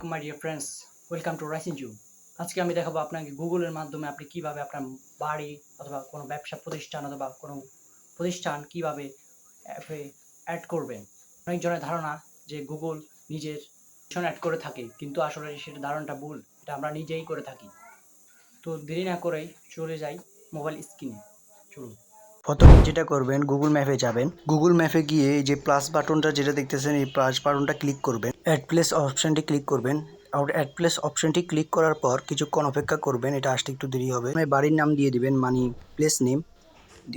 আলাইকুম my dear friends welcome to rising zoo আজকে আমি দেখাবো আপনাকে গুগলের মাধ্যমে আপনি কীভাবে আপনার বাড়ি অথবা কোনো ব্যবসা প্রতিষ্ঠান অথবা কোনো প্রতিষ্ঠান কীভাবে অ্যাপে অ্যাড করবেন। অনেকজনের ধারণা যে গুগল নিজের অ্যাড করে থাকে, কিন্তু আসলে সেটা ধারণাটা ভুল, এটা আমরা নিজেই করে থাকি। তো দেরি না করেই চলে যাই মোবাইল স্ক্রিনে চলুন। প্রথমে যেটা করবেন গুগল ম্যাপে যাবেন। গুগল ম্যাপে গিয়ে যে প্লাস বাটনটা যেটা দেখতেছেন, এই প্লাস বাটনটা ক্লিক করবেন। অ্যাড প্লেস অপশনটি ক্লিক করবেন। আর অ্যাড প্লেস অপশনটি ক্লিক করার পর কিছুক্ষণ অপেক্ষা করবেন, এটা আসতে একটু দেরি হবে। আপনি বাড়ির নাম দিয়ে দিবেন, মানি প্লেস নেম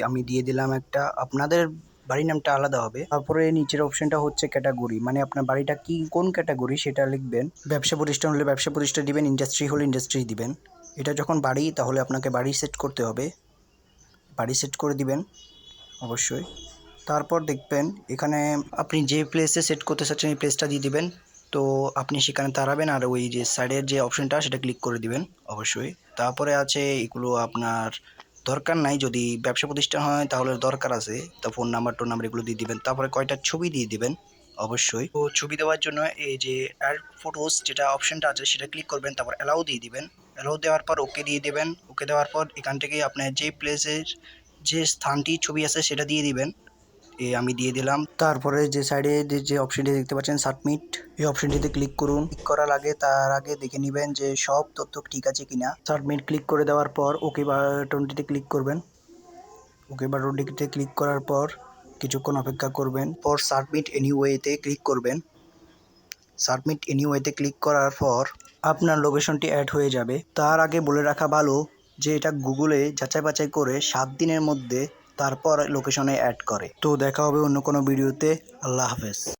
আমি দিয়ে দিলাম একটা, আপনাদের বাড়ির নামটা আলাদা হবে। তারপরে নিচের অপশনটা হচ্ছে ক্যাটাগরি মানে আপনার বাড়িটা কি, কোন ক্যাটাগরি সেটা লিখবেন। ব্যবসা প্রতিষ্ঠান হলে ব্যবসা প্রতিষ্ঠান দিবেন ইন্ডাস্ট্রি হলে ইন্ডাস্ট্রি দিবেন। এটা যখন বাড়ি, তাহলে আপনাকে বাড়ি সেট করতে হবে। বাড়ি সেট করে দিবেন, অবশ্যই। তারপর দেখবেন এখানে আপনি যে প্লেসে সেট করতে চাচ্ছেন এই প্লেসটা দিয়ে দিবেন। তো আপনি সেখানে দাঁড়াবেন আর ওই যে সাইডের যে অপশনটা সেটা ক্লিক করে দিবেন, অবশ্যই। তারপরে আছে এগুলো আপনার দরকার নাই, যদি ব্যবসা প্রতিষ্ঠান হয় তাহলে দরকার আছে। তো ফোন নাম্বার টোন নাম্বার এগুলো দিয়ে দিবেন। তারপরে কয়টা ছবি দিয়ে দিবেন, অবশ্যই। তো ছবি দেওয়ার জন্য এই যে অ্যাড ফটোস যেটা অপশনটা আছে সেটা ক্লিক করবেন, তারপর অ্যালাউ দিয়ে দিবেন। অ্যালাউ দেওয়ার পর ওকে দিয়ে দেবেন। ওকে দেওয়ার পর এখান থেকে আপনার যে প্লেসের যে স্থানটি ছবি আছে সেটা দিয়ে দিবেন। এ আমি দিয়ে দিলাম। তারপরে যে সাইডে যে যে অপশনটি দেখতে পাচ্ছেন সাবমিট এই অপশনটিতে ক্লিক করুন। ক্লিক করার আগে, তার আগে দেখে নেবেন যে সব তথ্য ঠিক আছে কিনা। সাবমিট ক্লিক করে দেওয়ার পর ওকে বাটনটিতে ক্লিক করবেন। ওকে বাটনটিতে ক্লিক করার পর কিছুক্ষণ অপেক্ষা করবেন। পর সাবমিট এনিওয়েতে ক্লিক করবেন। সাবমিট এনিওয়েতে ক্লিক করার পর আপনার লোকেশনটি অ্যাড হয়ে যাবে। তার আগে বলে রাখা ভালো যে এটা গুগলে যাচাই বাছাই করে সাত দিনের মধ্যে তারপর লোকেশনে অ্যাড করে। তো দেখা হবে অন্য কোনো ভিডিওতে আল্লাহ হাফেজ।